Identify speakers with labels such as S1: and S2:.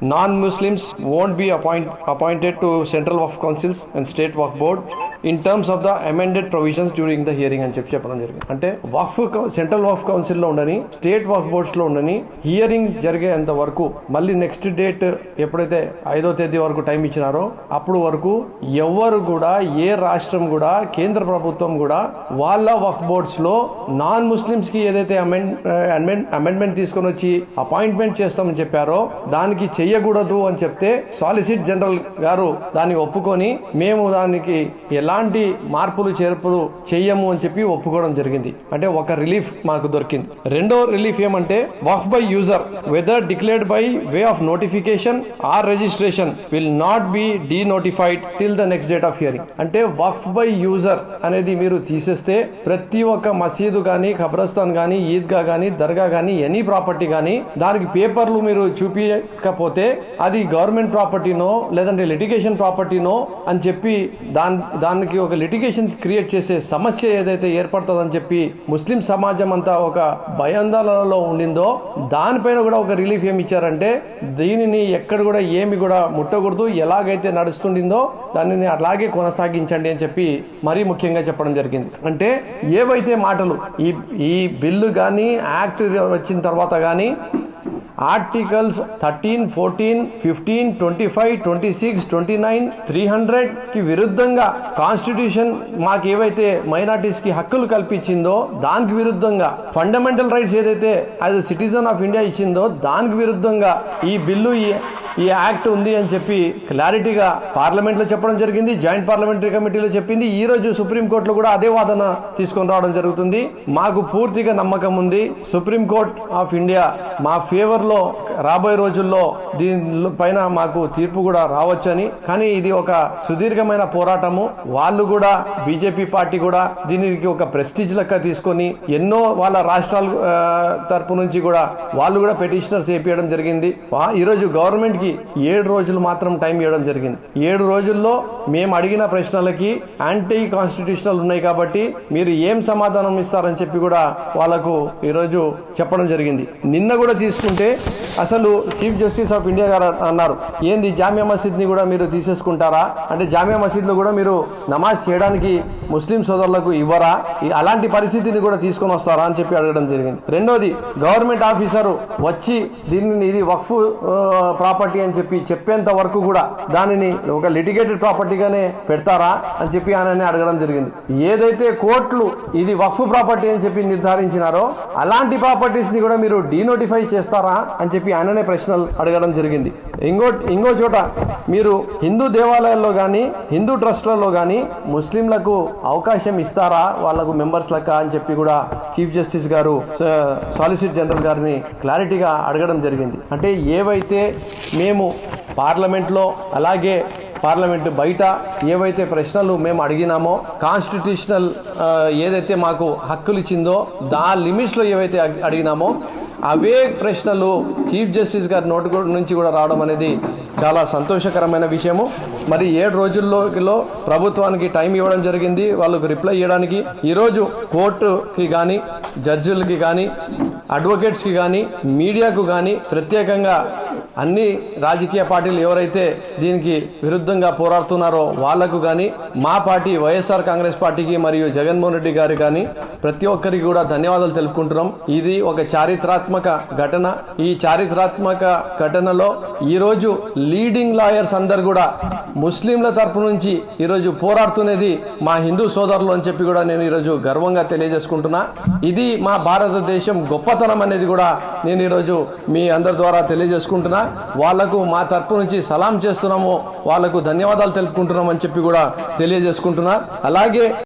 S1: non-Muslims won't be appoint, appointed to Central Waqf Councils and State Waqf Board in terms of the amended provisions during the hearing అని చెప్పి చెప్పడం జరిగింది. అంటే Waqf central Waqf కౌన్సిల్లో ఉండని state Waqf బోర్డ్స్లో ఉండని హియరింగ్ జరిగేంత వరకు మళ్ళీ నెక్స్ట్ డేట్ ఎప్పుడైతే ఐదో తేదీ వరకు టైం ఇచ్చినారో అప్పుడు వరకు ఎవరు కూడా ఏ రాష్ట్రం కూడా కేంద్ర ప్రభుత్వం కూడా వాళ్ళ వఫ్ బోర్డ్స్లో నాన్ ముస్లిమ్స్కి ఏదైతే అమెండ్ అమెండ్మెంట్ తీసుకొని వచ్చి అపాయింట్మెంట్ చేస్తామని చెప్పారో దానికి చెయ్యకూడదు అని చెప్తే సాలిసిట్ జనరల్ గారు దాన్ని ఒప్పుకొని మేము దానికి ఎలాంటి మార్పులు చేర్పులు చేయము అని చెప్పి ఒప్పుకోవడం జరిగింది. అంటే ఒక రిలీఫ్ మాకు దొరికింది. రెండో రిలీఫ్ ఏమంటే waqf by user whether declared by way of notification or registration will not be denotified till the next date of hearing. అంటే వఫ్ బై యూజర్ అనేది మీరు తీసేస్తే ప్రతి ఒక్క మసీదు కానీ ఖబ్రస్తాన్ కానీ ఈద్గా కానీ దర్గా కానీ ఎనీ ప్రాపర్టీ కానీ దానికి పేపర్లు మీరు చూపించకపోతే అది గవర్నమెంట్ ప్రాపర్టీనో లేదంటే లిటిగేషన్ ప్రాపర్టీనో అని చెప్పి దాని దాని దానికి ఒక లిటిగేషన్ క్రియేట్ చేసే సమస్య ఏదైతే ఏర్పడుతుందని చెప్పి ముస్లిం సమాజం అంతా ఒక భయాందోళనలో ఉండిందో దానిపైన కూడా ఒక రిలీఫ్ ఏమి ఇచ్చారంటే దీనిని ఎక్కడ కూడా ఏమి కూడా ముట్టకూడదు ఎలాగైతే నడుస్తుండిందో దానిని అలాగే కొనసాగించండి అని చెప్పి మరీ ముఖ్యంగా చెప్పడం జరిగింది. అంటే ఏవైతే మాటలు ఈ ఈ బిల్లు కానీ యాక్ట్ వచ్చిన తర్వాత కానీ articles thirteen fourteen fifteen twenty five twenty six twenty nine three హండ్రెడ్కి విరుద్ధంగా కాన్స్టిట్యూషన్ మాకు ఏవైతే మైనార్టీస్కి హక్కులు కల్పించిందో దానికి విరుద్ధంగా ఫండమెంటల్ రైట్స్ ఏదైతే as a citizen of India ఇచ్చిందో దానికి విరుద్ధంగా ఈ బిల్లు ఈ యాక్ట్ ఉంది అని చెప్పి క్లారిటీగా పార్లమెంట్లో చెప్పడం జరిగింది జాయింట్ పార్లమెంటరీ కమిటీలో చెప్పింది. ఈ రోజు సుప్రీంకోర్టులో కూడా అదే వాదన తీసుకొని రావడం జరుగుతుంది. మాకు పూర్తిగా నమ్మకం ఉంది. సుప్రీంకోర్ట్ ఆఫ్ ఇండియా మా ఫేవర్లో రాబోయే రోజుల్లో దీని పైన మాకు తీర్పు కూడా రావచ్చని కానీ ఇది ఒక సుదీర్ఘమైన పోరాటము. వాళ్ళు కూడా బీజేపీ పార్టీ కూడా దీనికి ఒక ప్రెస్టీజ్ లెక్క తీసుకొని ఎన్నో వాళ్ళ రాష్ట్రాల తరపు నుంచి కూడా వాళ్ళు కూడా పెటిషనర్స్ చేపించడం జరిగింది. ఈరోజు గవర్నమెంట్కి గవర్నమెంట్కి ఏడు రోజులు మాత్రం టైం ఇవ్వడం జరిగింది. ఏడు రోజుల్లో మేము అడిగిన ప్రశ్నలకి యాంటీ కాన్స్టిట్యూషనల్ ఉన్నాయి కాబట్టి మీరు ఏం సమాధానం ఇస్తారని చెప్పి కూడా వాళ్ళకు ఈరోజు చెప్పడం జరిగింది. నిన్న కూడా తీసుకుంటే అసలు చీఫ్ జస్టిస్ ఆఫ్ ఇండియా గారు అన్నారు ఏంది జామియా మసీద్ని కూడా మీరు తీసేసుకుంటారా? అంటే జామియా మసీద్లో కూడా మీరు నమాజ్ చేయడానికి ముస్లిం సోదరులకు ఇవ్వరా? ఈ- అలాంటి పరిస్థితిని కూడా తీసుకొని వస్తారా? అని చెప్పి అడగడం జరిగింది. రెండోది గవర్నమెంట్ ఆఫీసర్ వచ్చి దీనిని ఇది వక్ఫ్ ప్రాపర్టీ అని చెప్పి చెప్పేంత వరకు కూడా దానిని ఒక లిటిగేటెడ్ ప్రాపర్టీగానే పెడతారా అని చెప్పి ఆయనని అడగడం జరిగింది. ఏదైతే కోర్టులు ఇది వక్ఫ్ ప్రాపర్టీ అని చెప్పి నిర్ధారించినారో అలాంటి ప్రాపర్టీస్ని కూడా మీరు డీనోటిఫై చేస్తారా అని చెప్పి ఆయననే ప్రశ్నలు అడగడం జరిగింది. ఇంకో ఇంకో చోట మీరు హిందూ దేవాలయాల్లో కానీ హిందూ ట్రస్ట్లలో కానీ ముస్లింలకు అవకాశం ఇస్తారా? వాళ్ళకు మెంబర్స్ లెక్క అని చెప్పి కూడా చీఫ్ జస్టిస్ గారు సాలిసిటర్ జనరల్ గారిని క్లారిటీగా అడగడం జరిగింది. అంటే ఏవైతే మేము పార్లమెంట్లో అలాగే పార్లమెంట్ బయట ఏవైతే ప్రశ్నలు మేము అడిగినామో కాన్స్టిట్యూషనల్ ఏదైతే మాకు హక్కులు ఇచ్చిందో దా లిమిట్స్లో ఏవైతే అడిగినామో అవే ప్రశ్నలు చీఫ్ జస్టిస్ గారి నోటు నుంచి కూడా రావడం అనేది చాలా సంతోషకరమైన విషయము. మరి ఏడు రోజుల్లో ప్రభుత్వానికి టైం ఇవ్వడం జరిగింది. వాళ్ళకు రిప్లై ఇవ్వడానికి ఈరోజు కోర్టుకి కానీ జడ్జిలకి కానీ అడ్వకేట్స్కి కానీ మీడియాకు కానీ ప్రత్యేకంగా అన్ని రాజకీయ పార్టీలు ఎవరైతే దీనికి విరుద్ధంగా పోరాడుతున్నారో వాళ్ళకు కానీ మా పార్టీ వైఎస్ఆర్ కాంగ్రెస్ పార్టీకి మరియు జగన్మోహన్ రెడ్డి గారి కానీ ప్రతి ఒక్కరికి కూడా ధన్యవాదాలు తెలుపుకుంటున్నాం. ఇది ఒక చారిత్రాత్మక ఘటన. ఈ చారిత్రాత్మక ఘటనలో ఈరోజు లీడింగ్ లాయర్స్ అందరు కూడా ముస్లింల తరపు నుంచి ఈరోజు పోరాడుతున్నది మా హిందూ సోదరులు అని చెప్పి కూడా నేను ఈరోజు గర్వంగా తెలియజేసుకుంటున్నా. ఇది మా భారతదేశం గొప్పతనం అనేది కూడా నేను ఈరోజు మీ అందరి ద్వారా తెలియజేసుకుంటున్నా. వాళ్ళకు మా తరపు నుంచి సలాం చేస్తున్నాము వాళ్ళకు ధన్యవాదాలు తెలుపుకుంటున్నాం అని చెప్పి కూడా తెలియజేసుకుంటున్నా. అలాగే